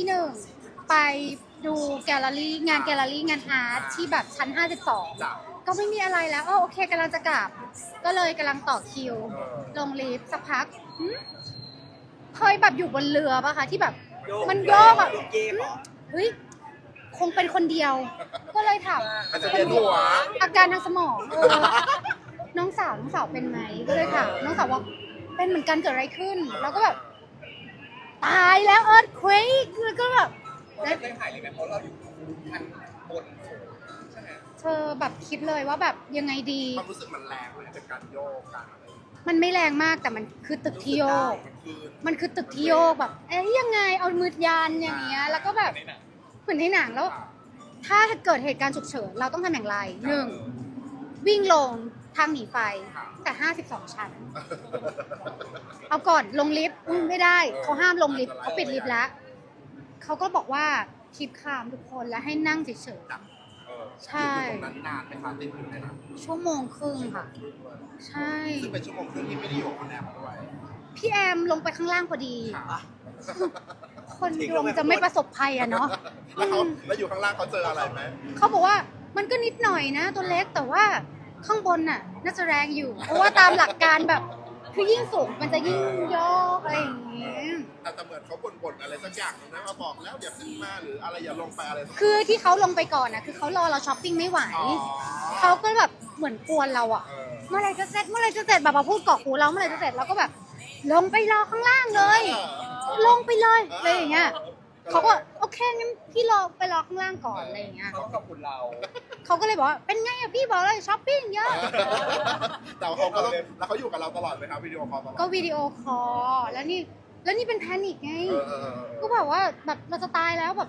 ที่หนึ่งไปดูแกลเลอรี่งานแกลเลอรี่งานอาร์ตที่แบบชั้นจ้ะ52 ก็ไม่มีอะไรแล้วอ๋อโอเคกำลังจะกลับ ก็เลยกำลังต่อคิวเออลงลิฟต์สักพักหึเคยแบบอยู่บนเรือปะคะที่แบบ มันโยกอะเกมเหรอ เฮ้ย คงเป็นคนเดียว ก็เลยถามอาจจะเรียนหัว อาการทางสมองเออน้องสาวน้องสาวเป็นไหมก็เลยถามน้องสาวว่าเป็นเหมือนกันเกิดอะไรขึ้น แล้วก็แบบ ตายแล้วเอิร์ธเควกแล้วก็แบบ ได้ได้ถ่ายเลยไหมเพราะเราอยู่ชั้นบนสูงใช่ไหมเธอแบบคิดเลยว่าแบบยังไงดี ความรู้สึกมันแรงเลยเป็นการโยกการอะไรมันไม่แรงมากแต่มันคือตึกที่โยกมันคือมันคือตึกที่โยกแบบ เอ๊ยยังไงเอามือยันอย่างเงี้ย แล้วก็แบบในหนังเหมือนในหนังแล้ว ถ้าเกิดเหตุการณ์ฉุกเฉินเราต้องทำอย่างไรหนึ่งวิ่งลงทางหนีไฟแต่ 52 ชั้น เอาก่อนลงลิฟต์อืมไม่ได้เขาห้ามลงลิฟต์เขาปิดลิฟต์แล้ว เขาก็บอกว่าคีบคามทุกคนแล้วให้นั่งเฉยเออใช่ อยู่ตรงนั้นนานไหมคะติดอยู่ในนั้นๆชั่วโมงครึ่งค่ะ ใช่ ซึ่งเป็นชั่วโมงครึ่งที่ไม่ได้อยู่กับคุณแอมด้วยพี่แอมลงไปข้างล่างพอดี ค่ะคนดวงจะไม่ประสบภัยอะเนาะแล้วเขาแล้วอยู่ข้างล่างเขาเจออะไรไหมเขาบอกว่ามันก็นิดหน่อยนะ ตัวเล็กแต่ว่าข้างบนน่ะ น่าจะแรงอยู่ เพราะว่าตามหลักการแบบ คือยิ่งสูงมันจะยิ่งโยกอะไรอย่างเงี้ยแต่แต่เหมือนเขาบ่นๆอะไรสักอย่างหนึงนะมาบอกแล้วอย่าขึ้นมาหรืออะไรอย่าลงไปอะไรสักคือที่เขาลงไปก่อนนะคือเขารอเราช้อปปิ้งไม่ไหว อ๋อเขาก็แบบเหมือนกวนเราอะ เออ เมื่อไหรจะเสร็จเมื่อไหรจะเสร็จแบบมาพูดเกาะหูเราเมื่อไหรจะเสร็จเราก็แบบ ลงไปรอข้างล่างเลย ลงไปเลยอะไรอย่างเงี้ยเขาก็ โอเคงั้นพี่รอไปรอข้างล่างก่อนอะไรอย่างเงี้ยเขาก็ขอบคุณเรา เขาก็เลยบอกว่าเป็นไงอะพี่บอกเลยช้อปปิ้งเยอะ แต่ว่าเขาก็ต้องแล้วเขาอยู่กับเราตลอดไหมครับวิดีโอคอลตลอดก็วิดีโอคอลแล้วนี่แล้วนี่เป็นแพนิคไง เออเออเออก็แบบว่าแบบเราจะตายแล้วแบบ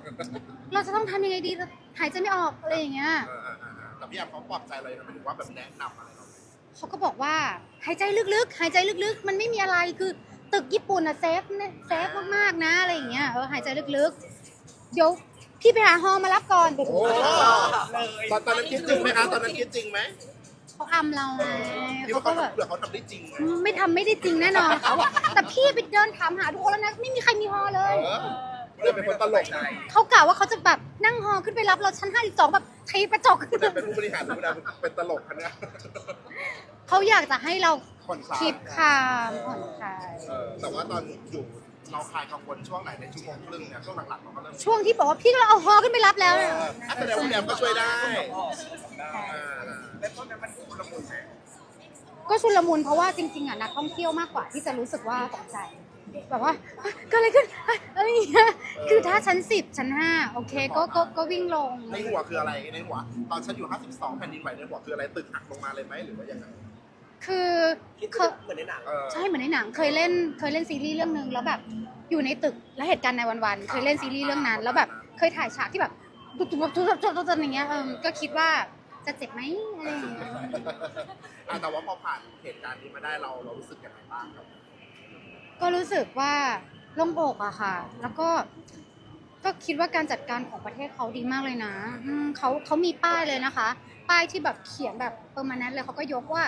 เราจะต้องทำยังไงดีเราหายใจไม่ออกอะไรอย่างเงี้ยเออเออเออแต่พี่แอมเขาปลอบใจเลยนะหมายถึงว่าแบบแนะนำอะไรเราไหมเขาก็บอกว่าหายใจลึกๆ หายใจลึกๆ มันไม่มีอะไรคือตึกญี่ปุ่นอะเซฟนะเซฟมากๆนะอะไรอย่างเงี้ยเออหายใจลึกๆ เดี๋ยวพี่ไปหาฮอมารับก่อนโอ้ตอนตอนนั้นคิดจริงไหมคะตอนนั้นคิดจริงไหมเขาอำเราไงคิดเขาว่าก็เขาแบบเผื่อเขาทำได้จริงไหมไม่ทำไม่ได้จริงแน่นอนเขาบอกแต่พี่ไปเดินถามหาทุกคนแล้วนะไม่มีใครมีฮอเลเอย อเรื่องเป็นคนตลกนะเขากล่าวว่าเขาจะแบบนั่งฮอขึ้นไปรับเราชั้น 52 แบบทีกระจกคุณแอมเป็นผู้บริหารหรือคุณแอมเป็นตลกคะเนี่ยเขาอยากจะให้เราผ่อนคลายคิดคามผ่อนคลาย เออแต่ว่าตอนอยู่ เราคลายกังวลช่วงไหนในชั่วโมงครึ่งเนี่ยช่วงหลังๆเราก็เริ่มช่วงที่บอกว่าพี่ก็เอาฮอขึ้นไปรับแล้วเอเนี่ยออะแสดงว่าคุณแอมก็ช่วยได้พ่อได้อ่าแล้วตอนนั้นมันชุลมุนไหมก็ชุลมุนเพราะว่าจริงๆอะนักท่องเที่ยวมากกว่าที่จะรู้สึกว่าตกใจแบบว่าเฮ้ยเกิดอะไรขึ้นเฮ้ยอะไรอย่างเงี้ยคือถ้าชั้นสิบชั้นห้าโอเคก็ก็ก็วิ่งลง ในหัวคืออะไรในหัวตอนฉันอยู่ 52แผ่นดินไหวในหัวคืออะไรตึกหักลงมาเลยไหมหรือว่ายังไง คือคิดเคยเหมือนในหนังเออใช่เหมือนในหนังเคยเล่นเคยเล่นซีรีส์เรื่องหนึ่งแล้วแบบอยู่ในตึกแล้วเหตุการณ์ในวันๆเคยเล่นซีรีส์เรื่องนั้น แล้วแบบเคยถ่ายฉากที่แบบตุ๊บตุ๊บตุ๊บตุ๊บตุ๊บตุ๊บอย่างเงี้ยเออก็คิดว่าจะเจ็บไหมอะไรอย่างเงี้ยอะแต่ว่าพอผ่านเหตุการณ์นี้มาได้เราเรารู้สึกยังไงบ้างครับก็รู้สึกว่าโล่งอกอะค่ะ แล้วก็ก็คิดว่าการจัดการของประเทศเขาดีมากเลยนะอืมเขาเขามีป้ายเลยนะคะ ป้ายที่แบบเขียนแบบเปอร์มานันเลยเขาก็ยกว่า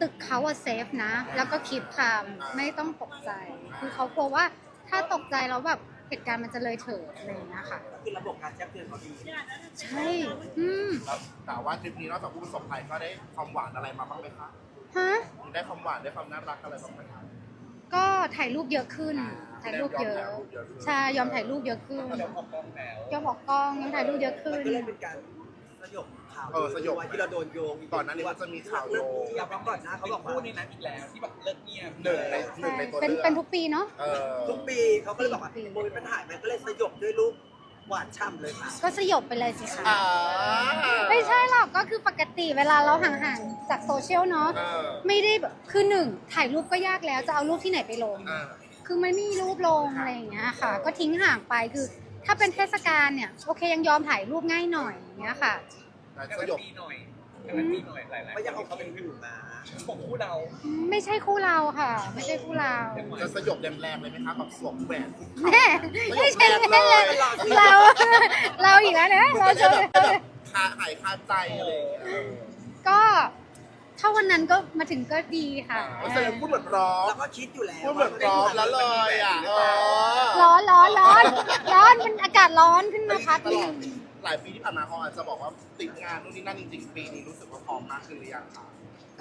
ตึกเขาอะเซฟนะ แล้วก็คิดคำไม่ต้องตกใจ คือเขากลัวว่าถ้าตกใจแล้วแบบเหตุการณ์มันจะเลยเถิดอะไรอย่างเงี้ยค่ะ คือระบบการแจ้งเตือนเขาดีใช่ อืมแล้วแต่ว่าทริปนี้นอกจากผู้ประสบภัยก็ได้ความหวานอะไรมาบ้างไหมคะฮะ ได้ความหวานได้ความน่ารักอะไรบ้างไหมคะก็ถ่ายรูปเยอะขึ้น ถ่ายรูปเยอะยอมถ่ายรูปเยอะขึ้นใช่ยอมถ่ายรูปเยอะขึ้นเราออกกล้องแล้วยอมออกกล้องยอมถ่ายรูปเยอะขึ้มันนก็เลยเป็นการสยบ ข่าวเออสยบที่เราโดนโยงก่อนหน้านี้มันจะมีข่าวโยงอย่าบอกก่อนนะเขาเขาบบออกกว่าพูดในนั้นอีกแล้วที่แบบเลิกเงียบหนึ่งในหนึ่งในตัวเป็นเลือกเป็นทุกปีเนาะ เออทุกปีเขาก็เลยบอกว่าโมเป็นปัญหามันก็เลยสยบด้วยรูปหวานฉ่ำเลยค่ะ ก็สยบไปเลยสิคะอ่าไม่ใช่หรอกก็คือปกติเวลาเราห่างๆจากโซเชียลเนาะเออไม่ได้แบบคือหนึ่งถ่ายรูปก็ยากแล้วจะเอารูปที่ไหนไปลง อ่า คือมันไม่มีรูปลงอะไรอย่างเงี้ยค่ะ ก็ทิ้งห่างไปคือ ถ้าเป็นเทศกาลเนี่ยโอเคยังยอมถ่ายรูปง่ายหน่อยอย่างเงี้ยค่ะ แต่แต่สมันยบมีหน่อยแต่มันมีหน่อยหลายๆไม่ยังเอาเขาเขาเป็เป็นนผู้ผู้มาของคู่เราไม่ใช่คู่เราค่ะ ไม่ใช่คู่เราจะสยบแรงๆเลยไหมคะแบบสวมแหวนคุกเข่าแม่ไม่ใช่แม่เลยเราเราอีกแล้วนะเราจะจะแบบคาหายคาใจอะไรอย่างเงี้ยก็ถ้าวันนั้นก็มาถึงก็ดีค่ะเออแสดงพูดเหมือนพร้อมแล้วก็คิดอยู่แล้วพูดเหมือนพร้อมแล้วเลยอะเออร้อนร้อนร้อนร้อนากาศร้อนขึ้นมาพักตหลนึอดง หลายปีที่ผ่านมาเขาอาจจะบอกว่าติดงานนู่นนี่นั่นจริงๆปีนี้รู้สึกว่าพร้อมมากขึ้นหรือยังคะ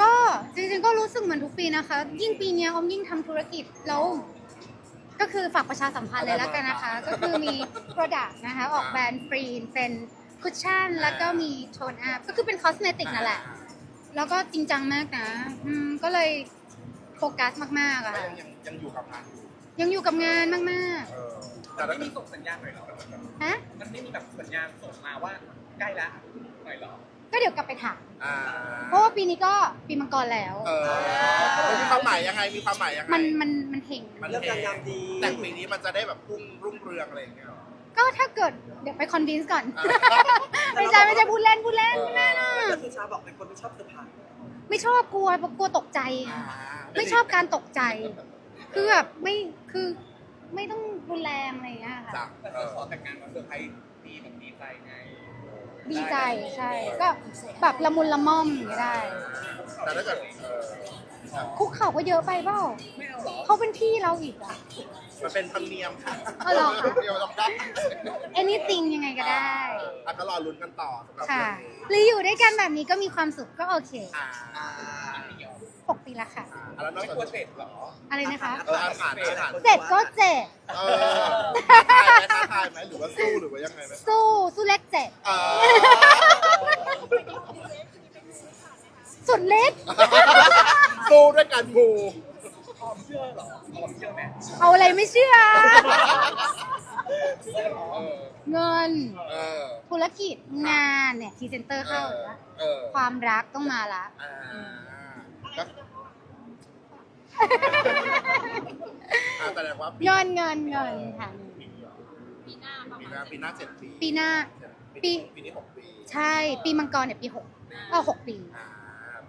ก็จริงๆก็รู้สึกเหมือนทุกปีนะคะ ยิ่งปีเนี้ยออมยิ่งทำธุรกิจแล้ว ก็คือฝากประชาสัมพันธ์เลยแล้วกันนะคะ ก็คือมี Product นะคะออกแบรนด์ฟรีเป็นคุชชั่นแล้วก็มีโทนอัพก็คือเป็นคอสเมติกนั่นแหละ แล้วก็จริงจังมากนะอืมก็เลยโฟกัสมากๆอะก็ค่ะยังยังยังอยู่กับงานอยู่ยังอยู่กับงานมากเออแต่ แต่ไม่ถ้าเกิมีดส่งสัญญาณหน่อยเหรอๆฮะ มันไม่มีแบบสัญญาณส่งมาว่าใกล้ละหน่อยเหรอก็เดี๋ยวกลับไปถาม อ่าเพราะว่าปีนี้ก็ปีมังกรแล้ว เออมันมีความหมายยังไงมีความหมายยังไงมันมันมันเห็งมันเรื่องการงานดี แต่ปีนี้มันจะได้แบบพุ่งรุ่งเรืองอะไรอย่างเงี้ยหรอ ก็ถ้าเกิดเดี๋ยวไปคอนวินส์ก่อน อ่า ไม่ใช่ไม่ใช่พูดเล่นพูดเล่นไม่แน่นะแต่สุชาบอกเป็นคนไม่ชอบเซอร์ไพรส์ไม่ชอบกลัวกลัวตกใจ อ่าไม่ชอบการตกใจ คือแบบไม่คือ ไม่ต้องรุนแรงอะไรอย่างเงี้ยจ้ะค่ะแต่เอเธออขอแต่งงานมาเซอร์ไพรส์ดีแบบดีใจไงดีใจใช่ก็แบบละมุนละม่อมอย่างเงี้ยได้ แต่ถ้าเกิดเออคุกเข่าก็เยอะไปเปล่าไม่เอาเหรอเขาเป็นพี่เราอีกอะมันเป็นธรรมเนียมค่ะอ๋อเหรอคะ เดียวต้องได้ anything ยังไงก็ได้ อะก็รอลุ้นกันต่อสำหรับค่ะเรื่องนี้หรืออยู่ด้วยกันแบบนี้ก็มีความสุขก็โอเค อ่า อ่าหกปีละค่ะอ่าแล้วนอกไม่จากกลัวเสร็จเหรออะไรนะคะ เอออาหารอาหารเจ็ดก็เจ็ดเออท้าทายไหมท้าทายไหมหรือว่าสู้หรือว่ายังไงไหมสู้สู้เลขเจ็ดเออสุดฤทธิ์สู้ด้วยกันงูออมเชื่อเหรอออมเชื่อไหมเอาอะไรไม่เชื่อ เออเงิน เออธุรกิจงานเนี่ยพรีเซนเตอร์เข้าแล้วเออความรักต้องมาละ อ่าก็ อ่าแสดงว่าปีเงินเงินเงินค่ะ ปีหน้าปีหน้าปีหน้าเจ็ดปีปีหน้า ปี ปีนี้หกปีใช่ ปีมังกรเนี่ยปีหกเออหกปีอ่า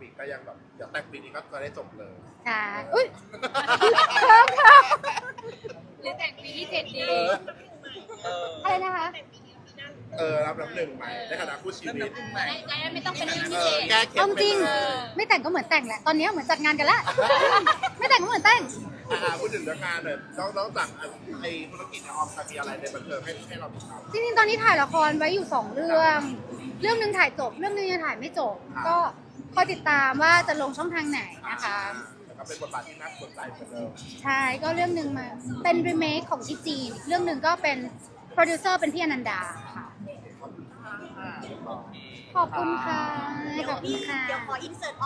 ปีก็ยังแบบเดี๋ยวแต่งปีนี้ก็จะได้จบเลย ใช่อุ้ยครับครับหรือแต่งปีที่เจ็ดดีเออเอออะไรนะคะ เออรับน้ำหนึ่งใหม่ในฐานะคู่ชีเริ่มวิตนับหนึ่งใหม่ใจไม่ต้องเป็นเรื่องเอพิอเศษแก้เคล็ดเอาจริงไปเลยไม่แต่งก็เหมือนแต่งแหละตอนนี้เหมือนจัดงานกันละ ไม่แต่งก็เหมือนแต่ง อ่าพูดถึงเรื่องงานเลยนอกนอกจากไอ้ธุรกิจในออมจะมีอะไรในบันเทิงให้ให้เราติดตาม จริงๆ ตอนนี้ถ่ายละครไว้อยู่สองเรื่อง เรื่องหนึ่งถ่ายจบ เรื่องหนึงยังถ่ายไม่จบก็คอยติดตามว่าจะลงช่องทางไหนนะคะ แล้วก็เป็นบทบาทที่น่าสนใจเหมือนเดิมใช่ ก็เรื่องหนึ่งมาเป็นรีเมคของที่จีนเรื่องหนึ่งก็เป็นโปรดิวเซอร์เป็นพี่อนันดาค่ะ ขอบคุณค่ะ ขอบคุณค่ะ เดี๋ยวขออินเสิร์ตออ